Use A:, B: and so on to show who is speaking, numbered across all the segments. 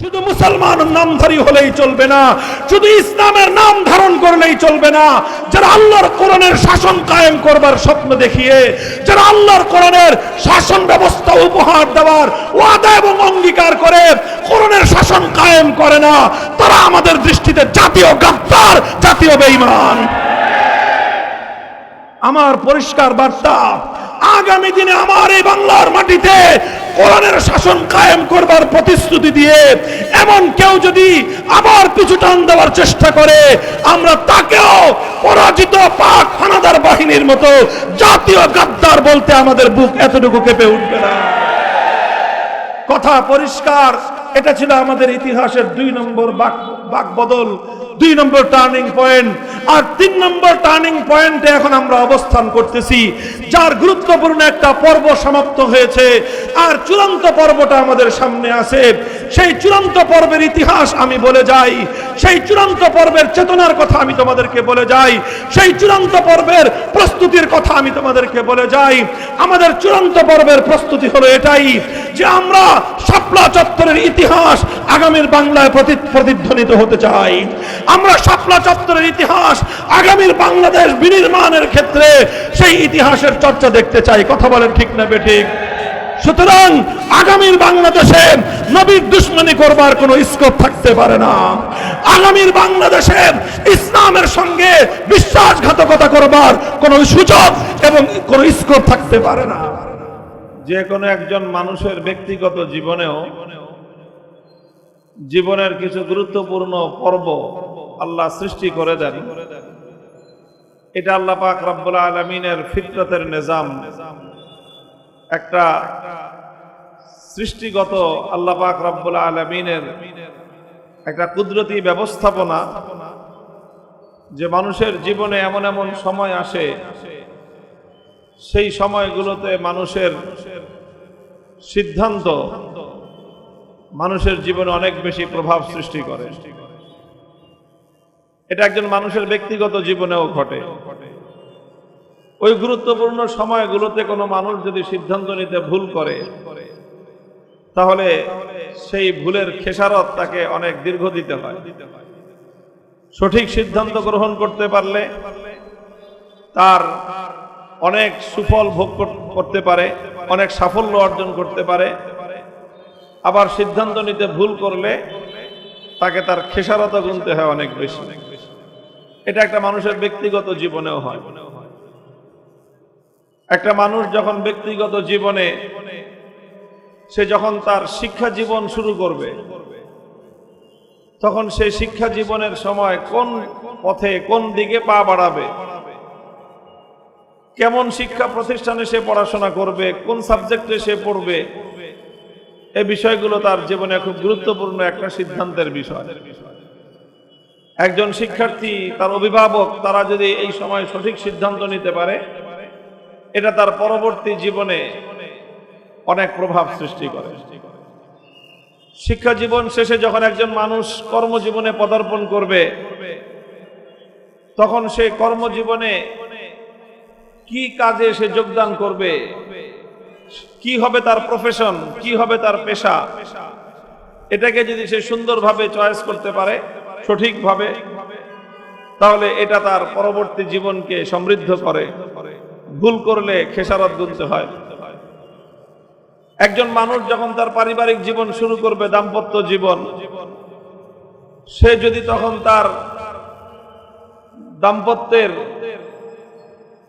A: শুধু মুসলমান নামধারী হলেই চলবে না, শুধু ইসলামের নাম ধারণ করলেই চলবে না, যারা আল্লাহর কোরআনের শাসন কায়েম করবার স্বপ্ন দেখিয়ে, যারা আল্লাহর কোরআনের শাসন ব্যবস্থা উপহার দেওয়ার ওয়াদা এবং অঙ্গীকার করে, কোরআনের শাসন কায়েম করে না, তারা আমাদের দৃষ্টিতে জাতীয় গাদ্দার, জাতীয় বেঈমান। আমার পরিষ্কার বার্তা, আগামী দিনে আমার এই বাংলার মাটিতে কোরআনের শাসন কায়েম করবার প্রতিশ্রুতি দিয়ে এমন কেউ যদি আবার পিছু টান দেওয়ার চেষ্টা করে, আমরা তাকেও পরাজিত পাক হানাদার বাহিনীর মতো জাতীয় গাদ্দার বলতে আমাদের বুক এতটুকু কেঁপে উঠবে না। কথা পরিষ্কার, এটা ছিল আমাদের ইতিহাসের দুই নম্বর বাক বদল দুই নম্বর টার্নিং পয়েন্ট। আর তিন নম্বর টার্নিং পয়েন্টে এখন আমরা অবস্থান করতেছি। যার গুরুত্বপূর্ণ একটা পর্ব সমাপ্ত হয়েছে। আর চূড়ান্ত পর্বটা আমাদের সামনে আছে। সেই চূড়ান্ত পর্বের ইতিহাস আমি বলে যাই, সেই চূড়ান্ত পর্বের চেতনার কথা আমি তোমাদেরকে বলে যাই, সেই চূড়ান্ত পর্বের প্রস্তুতির কথা আমি তোমাদেরকে বলে যাই। আমাদের চূড়ান্ত পর্বের প্রস্তুতি হলো এটাই যে আমরা শাপলা চত্বরের ইতিহাস আগামীর বাংলায় প্রতি- প্রতিধ্বনিত হতে চাই। আমরা শাপলা চত্বরের ইতিহাস আগামীর বাংলাদেশ বিনির্মাণের ক্ষেত্রে সেই ইতিহাসের চর্চা দেখতে চাই। কথা বলেন ঠিক না বেঠিক সুতরাং আগামীর বাংলাদেশে নবীর দুশ্মনী করবার কোনো স্কোপ থাকতে পারে না। আগামীর বাংলাদেশে ইসলামের সঙ্গে বিশ্বাসঘাতকতা করবার কোনো সুযোগ এবং কোনো স্কোপ থাকতে পারে না।
B: যে কোনো একজন মানুষের ব্যক্তিগত জীবনেও জীবনের কিছু গুরুত্বপূর্ণ পর্ব আল্লাহ সৃষ্টি করে দেন। এটা আল্লাহ পাক রব্বুল আলমিনের ফিতরতের নিজাম। একটা সৃষ্টিগত আল্লাহ পাক রব্বুল আলমিনের একটা কুদরতি ব্যবস্থাপনা যে মানুষের জীবনে এমন এমন সময় আসে, সেই সময়গুলোতে মানুষের সিদ্ধান্ত মানুষের জীবনে অনেক বেশি প্রভাব সৃষ্টি করে। এটা একজন মানুষের ব্যক্তিগত জীবনেও ঘটে। ওই গুরুত্বপূর্ণ সময়গুলোতে কোনো মানুষ যদি সিদ্ধান্ত নিতে ভুল করে, তাহলে সেই ভুলের খেসারত তাকে অনেক দীর্ঘ দিতে হয়। সঠিক সিদ্ধান্ত গ্রহণ করতে পারলে তার অনেক সুফল ভোগ করতে পারে, অনেক সাফল্য অর্জন করতে পারে। আবার সিদ্ধান্ত নিতে ভুল করলে তাকে তার খেসারত গুনতে হয় অনেক বেশি। এটা একটা মানুষের ব্যক্তিগত জীবনেও হয়। একটা মানুষ যখন ব্যক্তিগত জীবনে, সে যখন তার শিক্ষা জীবন শুরু করবে, তখন সে শিক্ষা জীবনের সময় কোন পথে, কোন দিকে পা বাড়াবে, কেমন শিক্ষা প্রতিষ্ঠানে সে পড়াশোনা করবে, কোন সাবজেক্টে সে পড়বে এই বিষয়গুলো তার জীবনে খুব গুরুত্বপূর্ণ একটা সিদ্ধান্তের বিষয়। একজন শিক্ষার্থী, তার অভিভাবক, তারা যদি এই সময় সঠিক সিদ্ধান্ত নিতে পারে এটা তার পরবর্তী জীবনে অনেক প্রভাব সৃষ্টি করে। শিক্ষা জীবন শেষে যখন একজন মানুষ কর্মজীবনে পদার্পণ করবে, তখন সে কর্মজীবনে কি কাজে সে যোগদান করবে, কি হবে তার প্রফেশন কি হবে তার পেশা, এটাকে যদি সে সুন্দরভাবে চয়েস করতে পারে, সঠিকভাবে, তাহলে এটা তার পরবর্তী জীবনকে সমৃদ্ধ করে। ভুল করলে খেসারত গুনতে হয়। একজন মানুষ যখন তার পারিবারিক জীবন শুরু করবে, দাম্পত্য জীবন, সে যদি তখন তার দাম্পত্যের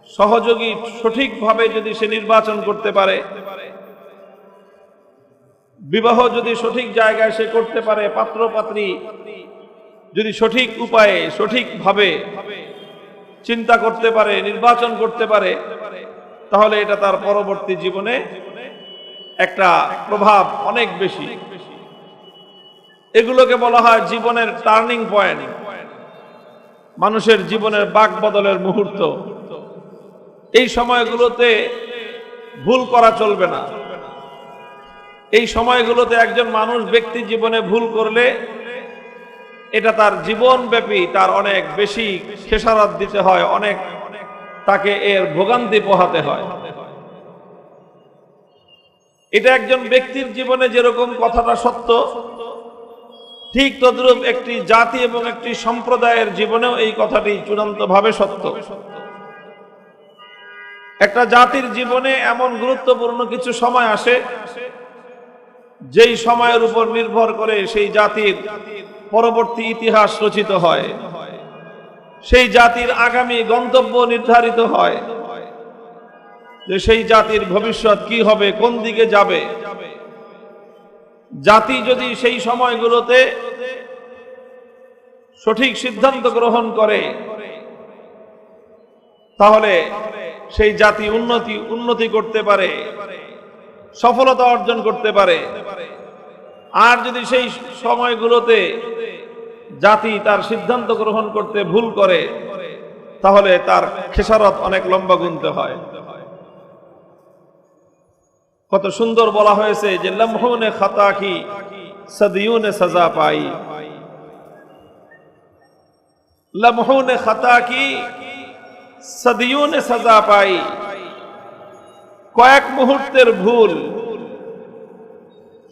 B: সহযোগী সঠিকভাবে যদি সে নির্বাচন করতে পারে, বিবাহ যদি সঠিক জায়গায় সে করতে পারে পাত্র পাত্রী যদি সঠিক উপায়ে সঠিকভাবে চিন্তা করতে পারে, নির্বাচন করতে পারে, তাহলে এটা তার পরবর্তী জীবনে একটা প্রভাব অনেক বেশি। এগুলোকে বলা হয় জীবনের টার্নিং পয়েন্ট। মানুষের জীবনের বাক বদলের মুহূর্ত। এই সময়গুলোতে ভুল করা চলবে না। এই সময়গুলোতে একজন মানুষ ব্যক্তি জীবনে ভুল করলে এটা তার জীবনব্যাপী, তার অনেক বেশি খেসারত দিতে হয়, অনেক তাকে এর ভোগান্তি পোহাতে হয়। এটা একজন ব্যক্তির জীবনে যেরকম কথাটা সত্য, ঠিক তদ্রূপ একটি জাতি এবং একটি সম্প্রদায়ের জীবনেও এই কথাটি চূড়ান্তভাবে সত্য। একটা জাতির জীবনে এমন গুরুত্বপূর্ণ কিছু সময় আসে, যেই সময়ের উপর নির্ভর করে সেই জাতির পরবর্তী ইতিহাস রচিত হয়। সেই জাতির আগামী গন্তব্য নির্ধারিত হয়। যে সেই জাতির ভবিষ্যৎ কি হবে, কোন দিকে যাবে? জাতি যদি সেই সময়গুলোতে সঠিক সিদ্ধান্ত গ্রহণ করে, তাহলে সেই জাতি উন্নতি উন্নতি করতে পারে, সফলতা অর্জন করতে পারে। আর যদি সেই সময়গুলোতে জাতি তার সিদ্ধান্ত গ্রহণ করতে ভুল করে, তাহলে তার খেসারত অনেক লম্বা গুনতে হয়। কত সুন্দর বলা হয়েছে যে, লম্হনে খাতা কি সদিউনে সাজা পাই। লম্হনে খাতা কি সদিউনে সাজা পাই। কয়েক মুহূর্তের ভুল,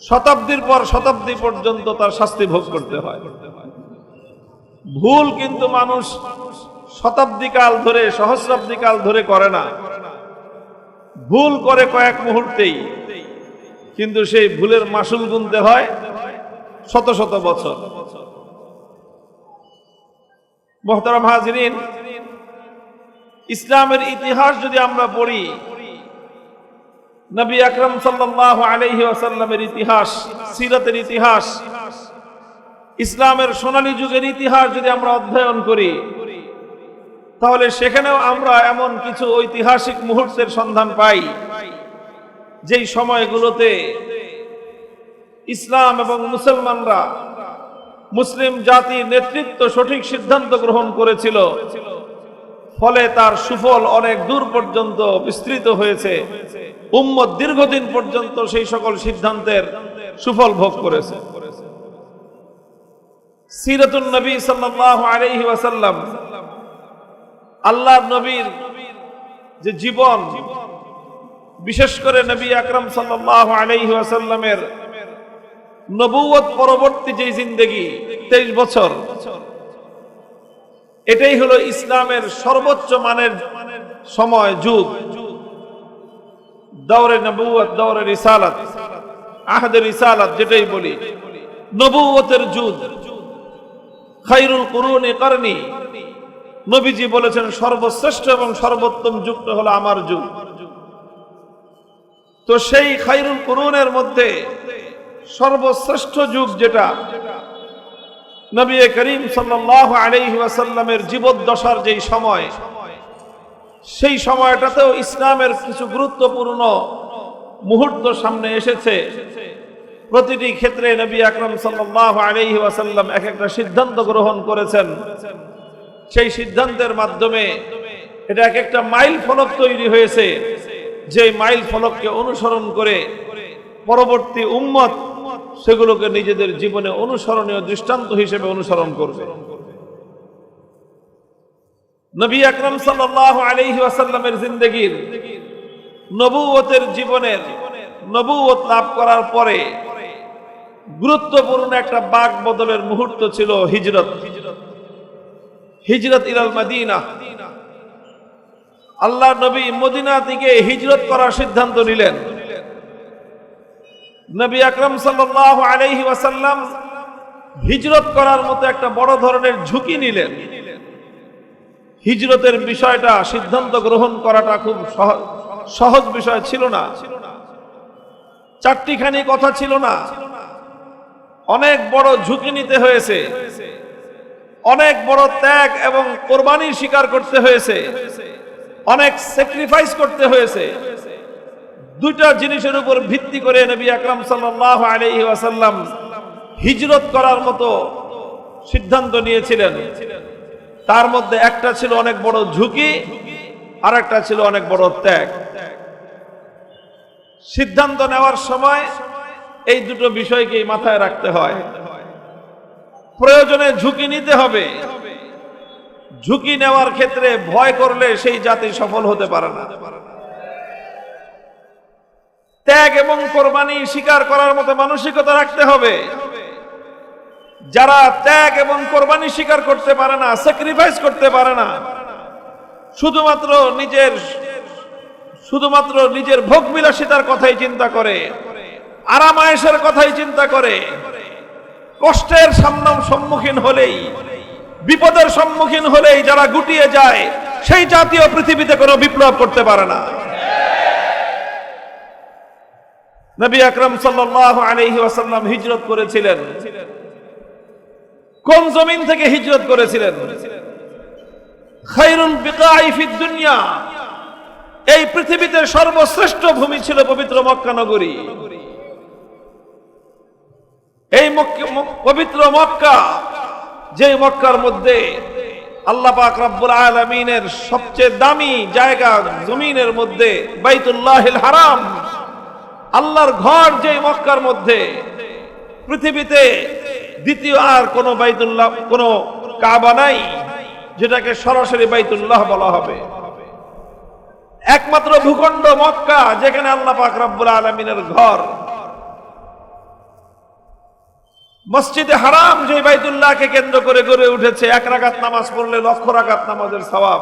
B: শতাব্দীর পর শতাব্দী পর্যন্ত তার শাস্তি ভোগ করতে হয়। ভুল কিন্তু মানুষ শতাব্দী কাল ধরে সহস্রাব্দী কাল ধরে করে না। ভুল করে কয়েক মুহূর্তেই, কিন্তু সেই ভুলের মাসুল গুনতে হয় শত শত বছর। মোহতারাম হাজরিন, ইসলামের ইতিহাস যদি আমরা পড়ি, নবী আকরম আলাইহি ওয়াসাল্লামের ইতিহাস, সিরাতের ইতিহাস ইসলামের সোনালী যুগের ইতিহাস যদি আমরা অধ্যয়ন করি, তাহলে সেখানেও আমরা এমন কিছু ঐতিহাসিক মুহূর্তের সন্ধান পাই, যেই সময়গুলোতে ইসলাম এবং মুসলমানরা মুসলিম জাতির নেতৃত্ব সঠিক সিদ্ধান্ত গ্রহণ করেছিল, ফলে তার সুফল অনেক দূর পর্যন্ত বিস্তৃত হয়েছে, উম্মত দীর্ঘদিন পর্যন্ত সেই সকল সিদ্ধান্তের সুফল ভোগ করেছে। সিরাতুন নবী সাল্লাল্লাহু আলাইহি ওয়াসাল্লাম। আল্লাহর নবীর যে জীবন, বিশেষ করে নবী আকরাম সাল্লাল্লাহু আলাইহি ওয়াসাল্লামের নবুয়ত পরবর্তী যে জিন্দেগি, তেইশ বছর, এটাই হলো ইসলামের সর্বোচ্চ মানের সময়, যুগ। দৌড়ে নবুয়ত দৌড়ে রিসালাত আহদের রিসালাত যেটাই বলি নবুয়তের যুগ। খাইরুল কুরুনে করনি। নবীজি বলেছেন, সর্বশ্রেষ্ঠ এবং সর্বোত্তম যুগটা হলো আমার যুগ। তো সেই খাইরুল কুরুনের মধ্যে সর্বশ্রেষ্ঠ যুগ যেটা, নবী করিম সাল্লাল্লাহু আলাইহি ওয়াসাল্লামের জীবদ্দশার যেই সময়, সেই সময়টাতেও ইসলামের কিছু গুরুত্বপূর্ণ মুহূর্ত সামনে এসেছে। প্রতিটি ক্ষেত্রে নবী আকরম ওয়াসাল্লাম এক একটা সিদ্ধান্ত গ্রহণ করেছেন। সেই সিদ্ধান্তের মাধ্যমে এটা এক একটা মাইল ফলক তৈরি হয়েছে। যে মাইল ফলককে অনুসরণ করে পরবর্তী উম্মত সেগুলোকে নিজেদের জীবনে অনুসরণীয় দৃষ্টান্ত হিসেবে অনুসরণ করবে। নবী আকরম সাল্লাল্লাহু আলাইহি ওয়াসাল্লামের জিন্দেগির নবুয়তের জীবনের নবুয়ত লাভ করার পরে গুরুত্বপূর্ণ একটা বাক বদলের মুহূর্ত ছিল হিজরত। হিজরত ইলাল মদিনা। আল্লাহ নবী মদিনা থেকে হিজরত করার সিদ্ধান্ত নিলেন। নবী আকরম সাল্লাল্লাহু আলাইহি ওয়াসাল্লাম হিজরত করার মতো একটা বড় ধরনের ঝুঁকি নিলেন। হিজরতের বিষয়টা, সিদ্ধান্ত গ্রহণ করাটা খুব সহ- সহজ বিষয় ছিল না। চারটিখানি কথা ছিল না। অনেক বড় ঝুঁকি নিতে হয়েছে। অনেক বড় ত্যাগ এবং কোরবানি স্বীকার করতে হয়েছে। অনেক স্যাক্রিফাইস করতে হয়েছে। দুইটা জিনিসের উপর ভিত্তি করে নবী আকরাম সাল্লাল্লাহু আলাইহি ওয়াসাল্লাম হিজরত করার মতো সিদ্ধান্ত নিয়েছিলেন। তার মধ্যে একটা ছিল অনেক বড় ঝুঁকি আর একটা ছিল অনেক বড় ত্যাগ। সিদ্ধান্ত নেওয়ার সময় এই দুটো বিষয়কেই মাথায় রাখতে হয়। প্রয়োজনে ঝুঁকি নিতে হবে। ঝুঁকি নেওয়ার ক্ষেত্রে ভয় করলে সেই জাতি সফল হতে পারে না। ত্যাগ এবং কোরবানি স্বীকার করার মতো মানসিকতা রাখতে হবে। যারা ত্যাগ এবং কোরবানি স্বীকার করতে পারে না স্যাক্রিফাইস করতে পারে না, শুধুমাত্র নিজের শুধুমাত্র নিজের ভোগ বিলাসিতার কথাই চিন্তা করে। আরামায়েশের কথাই চিন্তা করে। কষ্টের সামনে সম্মুখীন হলেই, বিপদের সম্মুখীন হলেই যারা গুটিয়ে যায়, সেই জাতীয় পৃথিবীতে কোনো বিপ্লব করতে পারে না। নবী আকরম সাল্লাল্লাহু হিজরত করেছিলেন। কোন জমিন থেকে হিজরত করেছিলেন? ফিদ দুনিয়া। এই পৃথিবীতে সর্বশ্রেষ্ঠ ভূমি ছিল পবিত্র মক্কা নগরী। এই পবিত্র মক্কা যে মক্কার মধ্যে আল্লাহ পাক রব্বুল আলামিনের সবচেয়ে দামি জায়গা জমিনের মধ্যে বাইতুল্লাহিল হারাম, আল্লাহর ঘর যে মক্কার মধ্যে, পৃথিবীতে দ্বিতীয় আর কোনো বাইতুল্লাহ, কোনো কাবা নাই, যেটাকে সরাসরি বাইতুল্লাহ বলা হবে। একমাত্র ভূখণ্ড মক্কা, যেখানে আল্লাহ পাক রব্বুল আলমিনের ঘর। মসজিদে হারাম যে বাইতুল্লাহকে কেন্দ্র করে গড়ে উঠেছে, এক রাকাত নামাজ পড়লে লক্ষ রাকাত নামাজের সওয়াব।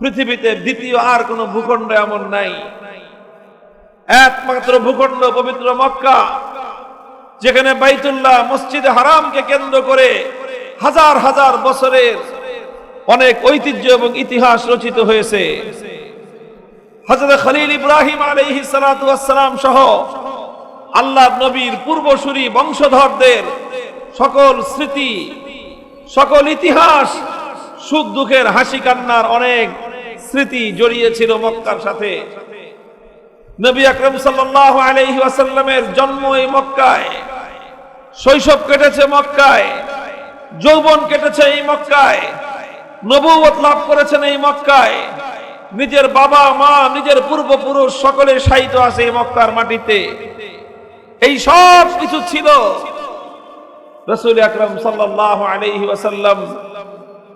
B: পৃথিবীতে দ্বিতীয় আর কোনো ভূখণ্ড এমন নাই। একমাত্র ভূখণ্ড পবিত্র মক্কা, যেখানে বাইতুল্লাহ মসজিদে হারামকে কেন্দ্র করে হাজার হাজার বছরের অনেক ঐতিহ্য এবং ইতিহাস রচিত হয়েছে। হযরত খলিল ইব্রাহিম সালাম সহ আল্লাহ নবীর পূর্বসূরি বংশধরদের সকল স্মৃতি, সকল ইতিহাস, সুখ দুঃখের হাসি কান্নার অনেক স্মৃতি জড়িয়ে ছিল মক্কার সাথে। নবী আকরম সাল্লাল্লাহু আলাইহি ওয়াসাল্লামের জন্ম এই মক্কায়, শৈশব কেটেছে মক্কায়, যৌবন কেটেছে এই মক্কায় নবুয়ত লাভ করেছেন এই মক্কায়। নিজের বাবা, মা, নিজের পূর্বপুরুষ সকলে সাহিত্য আছে এই মক্কার মাটিতে। এই সব কিছু ছিল। রসুল আকরম সাল্লাহ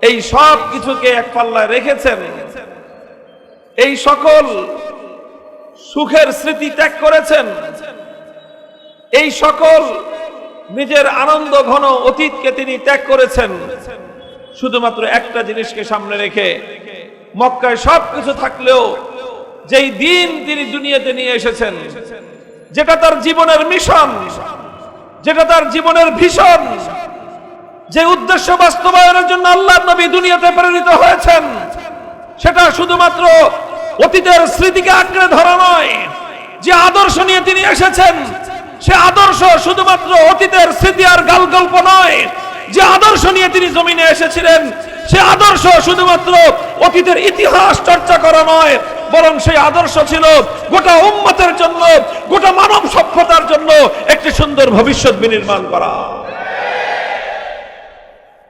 B: এই সব কিছুকে এক পাল্লায় রেখেছেন। এই সকল সুখের স্মৃতি ত্যাগ করেছেন। এই সকল নিজের আনন্দ ঘন অতীতকে তিনি ত্যাগ করেছেন। শুধুমাত্র একটা জিনিসকে সামনে রেখে মক্কায় সব কিছু থাকলেও যেই দিন তিনি দুনিয়াতে নিয়ে এসেছেন যেটা তার জীবনের মিশন, যেটা তার জীবনের ভীষণ যে উদ্দেশ্য বাস্তবায়নের জন্য আল্লাহ নবী দুনিয়াতে প্রেরিত হয়েছেন, সেটা শুধুমাত্র অতীতের স্মৃতিকে আঁকড়ে ধরা নয়, যে আদর্শ নিয়ে তিনি এসেছেন, সে আদর্শ শুধুমাত্র অতীতের স্মৃতি আর গাল গল্প নয়, যে আদর্শ নিয়ে তিনি জমিনে এসেছিলেন, সে আদর্শ শুধুমাত্র অতীতের ইতিহাস চর্চা করা নয় বরং সেই আদর্শ ছিল গোটা উম্মতের জন্য, গোটা মানব সভ্যতার জন্য একটি সুন্দর ভবিষ্যৎ বিনির্মাণ করা।